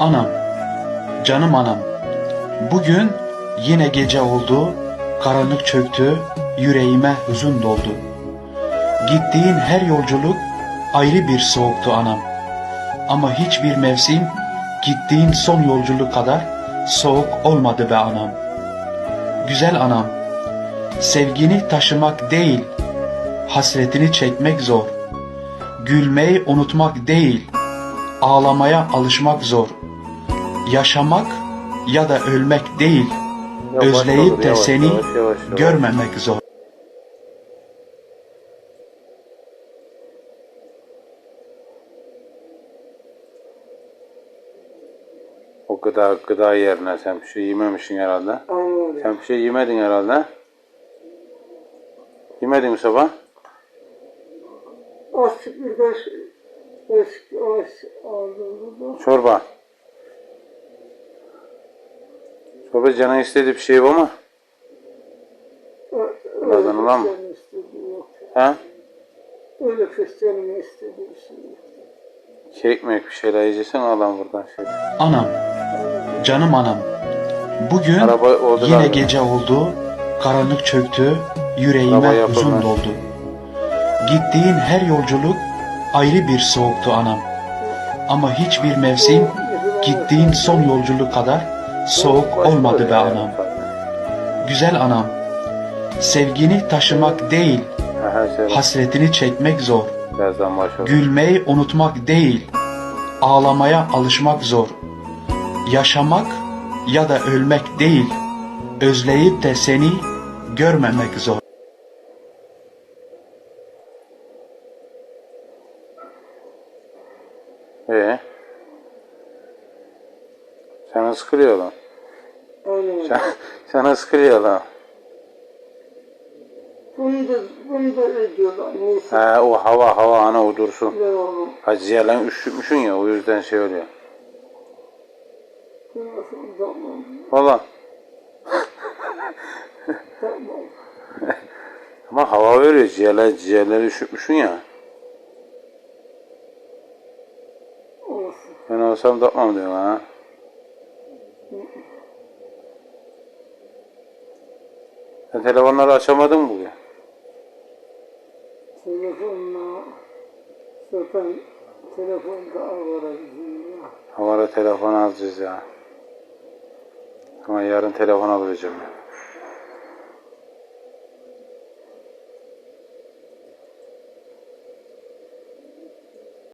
Anam, canım anam. Bugün yine gece oldu, karanlık çöktü, yüreğime hüzün doldu. Gittiğin her yolculuk ayrı bir soğuktu anam. Ama hiçbir mevsim gittiğin son yolculuk kadar soğuk olmadı be anam. Güzel anam, sevgini taşımak değil, hasretini çekmek zor. Gülmeyi unutmak değil, ağlamaya alışmak zor. Yaşamak ya da ölmek değil, Yavaş özleyip olur, de yavaş, seni yavaş, yavaş, yavaş. görmemek zor. O gıda, gıda yerine sen bir şey yememişsin herhalde. Aynen. Sen bir şey yemedin herhalde. Yemedin mi sabah? Açık bir de eski aç aldığımızda Çorba. Çorba canın istediği bir şey var mı? Bazen olan mı? He? Öyle fesleğenin istediği bir şey yok. Çekmek bir şeyler yiyeceksen alan buradan şey. Anam, canım anam. Bugün Araba oldu yine galiba. gece oldu, karanlık çöktü, yüreğime hüzün doldu. Gittiğin her yolculuk ayrı bir soğuktu anam. Ama hiçbir mevsim gittiğin son yolculuk kadar soğuk olmadı be anam. Güzel anam, sevgini taşımak değil, hasretini çekmek zor. Gülmeyi unutmak değil, ağlamaya alışmak zor. Yaşamak ya da ölmek değil, özleyip de seni görmemek zor. Ee? Sana sıkılıyor lan. Aynen sana sıkılıyor lan. Bunu da, bunu da ediyorlar. Neyse. He o hava hava ana o dursun. Lan üşütmüşsün ya o yüzden şey oluyor. Valla. Tamam. Ama hava veriyor ciğerler, ciğerleri üşütmüşsün ya. Ben olsam takmam diyorum ha. Sen telefonları açamadın mı bugün? Telefonla zaten telefonda avara. Havara telefon alacağız ya. Ama yarın telefon alacağım ya.